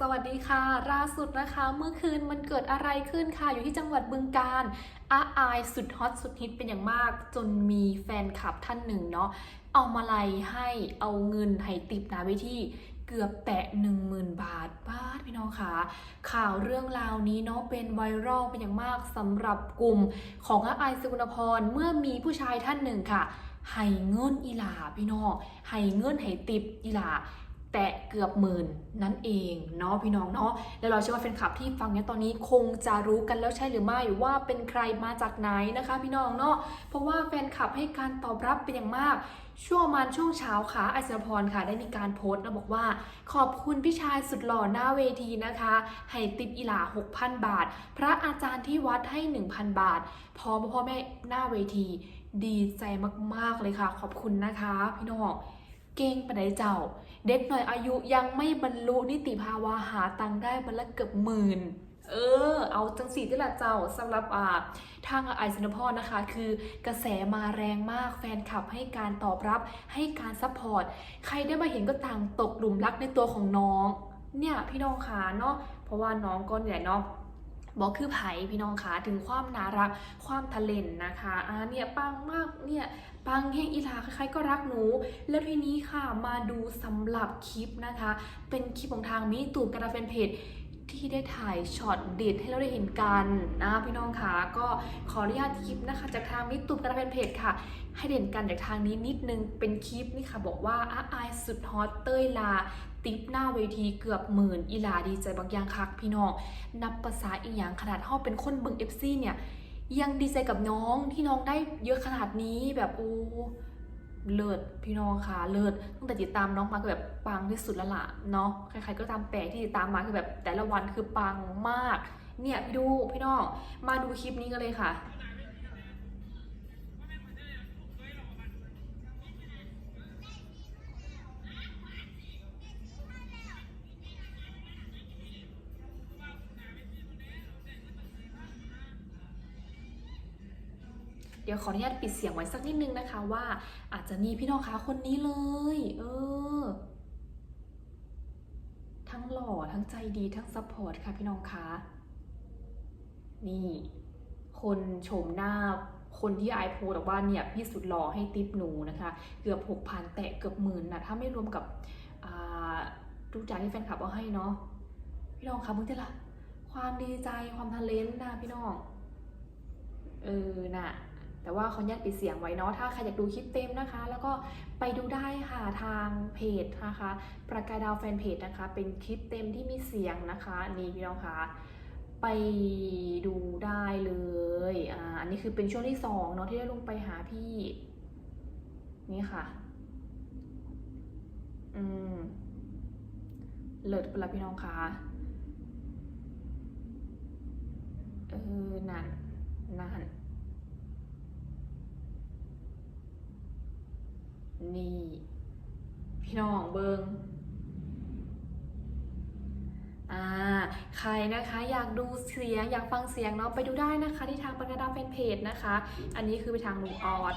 สวัสดีค่ะล่าสุดนะคะ เมื่อคืนมันเกิดอะไรขึ้นค่ะ อยู่ที่จังหวัดบึงกาฬอาอายสุดฮอตสุดฮิตเป็นอย่างมาก จนมีแฟนคลับท่านหนึ่งเนาะเอามาลัยให้เอาเงินให้ติปนาไปที่เกือบแตะ10,000 บาทบ้าดพี่น้องค่ะ ข่าวเรื่องราวนี้เนาะเป็นไวรัลเป็นอย่างมากสำหรับกลุ่มของอาอายสกุลพรเมื่อมีผู้ชายท่านหนึ่งค่ะให้เงินอีหลาพี่น้องให้เงินให้ติปอีหลา แตะเกือบหมื่นนั่นเองเนาะพี่น้องเนาะแล้วเราเชื่อว่าแฟนคลับที่ฟังเนี้ยตอนนี้คงจะรู้กันแล้วใช่หรือไม่ว่าเป็นใครมาจากไหนนะคะ พี่น้องเนาะเพราะว่าแฟนคลับให้การตอบรับเป็นอย่างมาก ช่วงมันช่วงเช้าค่ะไอซ์พรค่ะ ได้มีการโพสต์แล้วบอกว่า ขอบคุณพี่ชายสุดหล่อหน้าเวทีนะคะ ให้ติปอีหลา 6,000 บาท พระอาจารย์ที่วัดให้ 1,000 บาท พอพ่อแม่หน้าเวที ดีใจมากๆเลยค่ะ ขอบคุณนะคะ พี่น้อง เก่งปานใดเจ้า เด็กหน่อยอายุยังไม่บรรลุนิติภาวะหาตังได้มันละเกือบหมื่นเออ เอาจังสีที่ละเจ้าสำหรับอ่าทางไอซ์นพรนะคะ คือกระแสมาแรงมากแฟนคลับให้การตอบรับให้การซัพพอร์ต ใครได้มาเห็นก็ต่างตกหลุมรักในตัวของน้อง เนี่ยพี่น้องคะเนาะเพราะว่าน้องก็เนี่เนาะ บอกคือไผ่พี่น้องคะถึงความน่ารักความทะเลนนะคะอ่าเนี่ยปังมากเนี่ยปังแห้งอีลาใครๆก็รักหนู แล้วทีนี้ค่ะมาดูสำหรับคลิปนะคะ เป็นคลิปของทางมิตูกระดาษแฟนเพจที่ได้ถ่ายช็อตเด็ดให้เราได้เห็นกันนะพี่น้องคะก็ขออนุญาตคลิปนะคะ จากทางมิตูกระดาษแฟนเพจค่ะ ให้เด่นกันจากทางนี้นิดนึงเป็นคลิปนี่ค่ะ บอกว่าอาอายสุดฮอตเต้ยลา ติปหน้าเวทีเกือบหมื่นอีหลาดีใจบางอย่างคักพี่น้อง นับภาษาอีหยังขนาดเฮาเป็นคนเบิงเอฟซีเนี่ยยังดีใจกับน้องที่น้องได้เยอะขนาดนี้แบบโอ้เลิศพี่น้องค่ะเลิศตั้งแต่ติดตามน้องมาก็แบบปังที่สุดแล้วล่ะเนาะใครๆก็ตามแปลกที่ติดตามมาคือแบบแต่ละวันคือปังมาก เนี่ยพี่ดูพี่น้องมาดูคลิปนี้กันเลยค่ะ เดี๋ยวขออนุญาตปิดเสียงไว้สักนิดนึงนะคะว่าอาจจะมีพี่น้องคะคนนี้เลย เออ ทั้งหล่อทั้งใจดีทั้งซัพพอร์ตค่ะพี่น้องคะนี่ คนโฉมหน้าคนที่ไอโพสบอกว่าเนี่ยพี่สุดหล่อให้ติปหนูนะคะ เกือบหกพันแตะเกือบหมื่นนะถ้าไม่รวมกับทุกจ่ายที่แฟนคลับเอาให้เนาะพี่น้องคะมึงจะละความดีใจความทะเลนนะพี่น้อง เออ น่ะ แต่ว่าขออนุญาตปิดเสียงไว้เนาะถ้าใครอยากดูคลิปเต็มนะคะ แล้วก็ไปดูได้ค่ะทางเพจนะคะประกายดาวแฟนเพจนะคะ เป็นคลิปเต็มที่มีเสียงนะคะนี่พี่น้องคะไปดูได้เลยอ่าอันนี้คือเป็นช่วงที่สองเนาะที่ได้ลงไปหาพี่ นี่ค่ะอืมเลิศไปละพี่น้องคะเออนั่นนั่น นี่ พี่น้องเบิงอ่าใครนะคะอยากดูเสียงอยากฟังเสียงเนาะไปดูได้นะคะที่ทางประกระดาวแฟนเพจนะคะ อันนี้คือไปทางลุงออด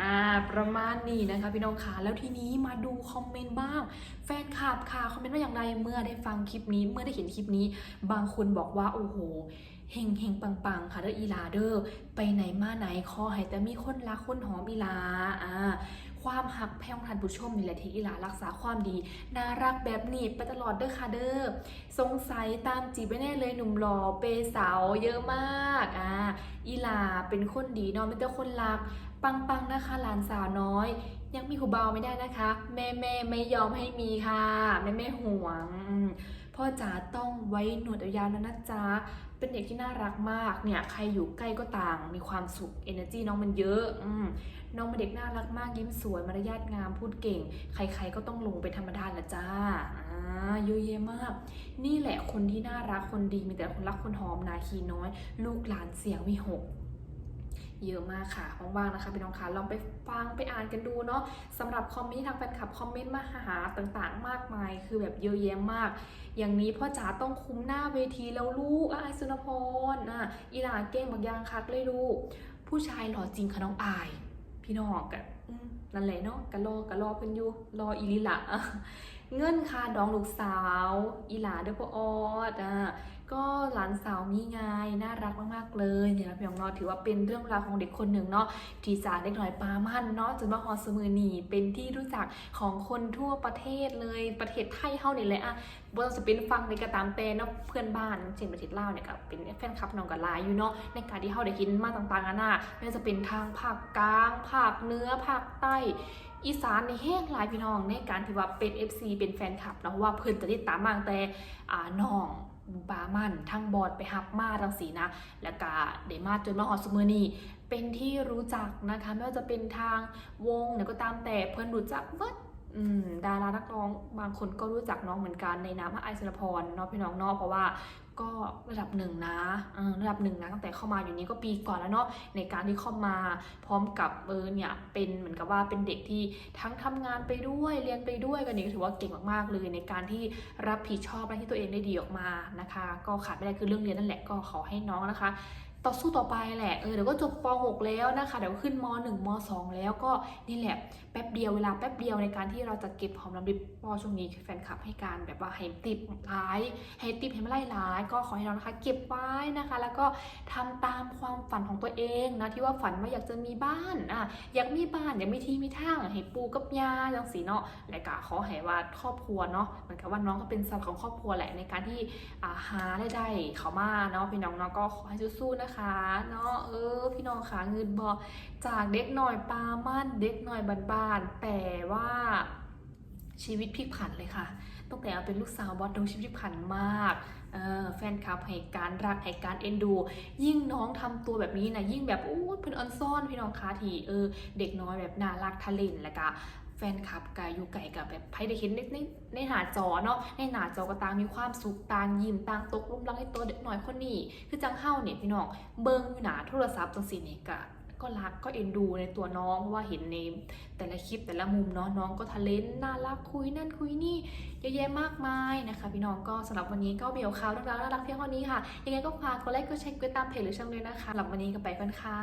อ่าประมาณนี้นะคะพี่น้องค่ะแล้วทีนี้มาดูคอมเมนต์บ้าง แฟนคลับค่ะคอมเมนต์ว่าอย่างไรเมื่อได้ฟังคลิปนี้เมื่อได้เห็นคลิปนี้ บางคนบอกว่า โอ้โหเฮงเฮงปังปังค่ะเด้ออีลาเด้อไปไหนมาไหนขอให้แต่มีคนรักคนหอมอีลาอ่า ความหักแพ่งทันผู้ชมนี่แหละที่อีลารักษาความดี น่ารักแบบนี้ไปตลอดเด้อค่ะเด้อสงสัยตามจีบไปแน่เลยหนุ่มหล่อเปสาวเยอะมากอ่าอีลาเป็นคนดีเนาะไม่แต่คนรัก ปังๆนะคะหลานสาวน้อย ยังมีหูเบาไม่ได้นะคะ แม่แม่ไม่ยอมให้มีค่ะ แม่แม่ห่วง พ่อจ๋าต้องไว้หนวดยาวๆแล้วนะจ๊ะเป็นเด็กที่น่ารักมากเนี่ยใครอยู่ใกล้ก็ต่าง มีความสุข energy น้องมันเยอะอืมน้องเป็นเด็กน่ารักมากยิ้มสวยมารยาทงามพูดเก่ง ใครๆก็ต้องลงเป็นธรรมดาละจ้าอ่าเยอะแยะมาก นี่แหละคนที่น่ารักคนดีมีแต่คนรักคนหอมนาคีน้อย ลูกหลานเสียงวิหก เยอะมากค่ะว่างๆนะคะพี่น้องคะลองไปฟังไปอ่านกันดูเนาะสำหรับคอมเมนต์ทางแฟนคลับคอมเมนต์มาหาต่างๆ มากมาย คือแบบเยอะแยะมาก อย่างนี้พ่อจ๋าต้องคุ้มหน้าเวทีแล้วลูกอายสุนพรอะอีหลาเก้งบักยางคักเลยลูก ผู้ชายหล่อจริงค่ะน้องอาย พี่น้องกันนั่นแหละเนาะกะรอกะรอเพิ่นอยู่รออีลิละเงินค่าดองลูกสาว อีหลาเด้อพ่อออดอะ ก็หลานสาวมีไงน่ารักมากๆเลยเนี่ยพี่น้องเนาะถือว่าเป็นเรื่องราวของเด็กคนหนึ่งเนาะที่จากเด็กหน่อยปามันเนาะจนมาฮอสมือนีเป็นที่รู้จักของคนทั่วประเทศเลยประเทศไทยเฮานี่แหละอะบ่ว่าจะเป็นฟังในกระตามแต่เนาะเพื่อนบ้านเช่นประเทศลาวเนี่ยก็เป็นแฟนคลับน้องกับลายอยู่เนาะในการที่เฮาได้เห็นมาต่างๆนานาไม่ว่าจะเป็นทางภาคกลางภาคเนื้อภาคใต้อีสานในแห้งหลายพี่น้องในการที่ว่าเป็น FC เป็นแฟนคลับเนาะว่าเพิ่อนจะติดตามมาตั้งแต่อ่าน้อง บามันทั้งบอดไปฮับมาทั้งสีนะ แล้วก็เดมาจนมาฮอดซุมือนี้เป็นที่รู้จักนะคะ ไม่ว่าจะเป็นทางวงเนี่ยก็ตามแต่เพิ่นรู้จักเวิร์ดดารานักร้องบางคนก็รู้จักน้องเหมือนกันในนามพระไอซ์นพรเนาะพี่น้องเนาะเพราะว่า ก็ระดับหนึ่งนะระดับหนึ่งนะตั้งแต่เข้ามาอยู่นี้ก็ปีก่อนแล้วเนาะในการที่เข้ามาพร้อมกับเออเนี่ยเป็นเหมือนกับว่าเป็นเด็กที่ทั้งทำงานไปด้วยเรียนไปด้วยกันนี่ก็ถือว่าเก่งมากๆเลย ในการที่รับผิดชอบอะไรที่ตัวเองได้ดีออกมานะคะ ก็ขาดไม่ได้คือเรื่องเรียนนั่นแหละก็ขอให้น้องนะคะ ต่อสู้ต่อไปแหละ เออเดี๋ยวก็จบป .6 แล้วนะคะ เดี๋ยวขึ้นม .1 ม .2 แล้วก็นี่แหละแป๊บเดียวเวลาแป๊บเดียวในการที่เราจะเก็บหอมรอมริบปอช่วงนี้แฟนคลับให้การแบบว่าให้ติบร้ายให้ติบให้ไม่ไล่ร้าย ก็ขอให้เรานะคะ เก็บไว้นะคะ แล้วก็ทำตามความฝันของตัวเองนะที่ว่าฝันว่าอยากจะมีบ้านอะอยากมีบ้านอยากมีที่มีทางให้ปูกับยาจังสีเนาะและก็ขอให้ว่าครอบครัวเนาะเหมือนกับว่าน้องก็เป็นเสาของครอบครัวแหละในการที่าหาได้ได้เขามาเนาะพี่น้องเนาะก็ขอให้สู้ๆนะคะเนาะเออ พี่น้องขาเงินบอจากเด็กหน่อยปามั่นเด็กหน่อยบานๆแต่ว่าชีวิตพลิกผันเลยค่ะตั้งแต่เอาเป็นลูกสาวบอสดงชีวิตพลิกผันมากเออแฟนคลับให้การรักให้การเอ็นดู ยิ่งน้องทำตัวแบบนี้นะยิ่งแบบอู้เพิ่นออนซ่อนพี่น้องคะทีเออเด็กน้อยแบบน่ารักทะเลนแล้วก็ แฟนคลับกายอยู่ไก่กับแบบให้ได้เห็นในในในหน้าจอเนาะในหน้าจอก็ต่างมีความสุขต่างยิ้มต่างตกลุมรักให้ตัวเด็กน้อยคนนี้ คือจังเฮ้าเนี่ยพี่น้องเบิ่งอยู่หนาโทรศัพท์จังสีเนี่ยก็ก็รักก็เอ็นดูในตัวน้องเพราะว่าเห็นในแต่ละคลิปแต่ละมุมเนาะน้องก็ทะเลนน่ารักคุยนั่นคุยนี่เยอะแยะมากมายนะคะ พี่น้องก็สำหรับวันนี้ก็เบียวข่าวเรื่องราวน่ารักเพียงเท่านี้ค่ะยังไงก็ฝากกดไลค์กดแชร์กดติดตามเพจหรือช่องด้วยนะคะสำหรับวันนี้ก็ไปกันค่ะ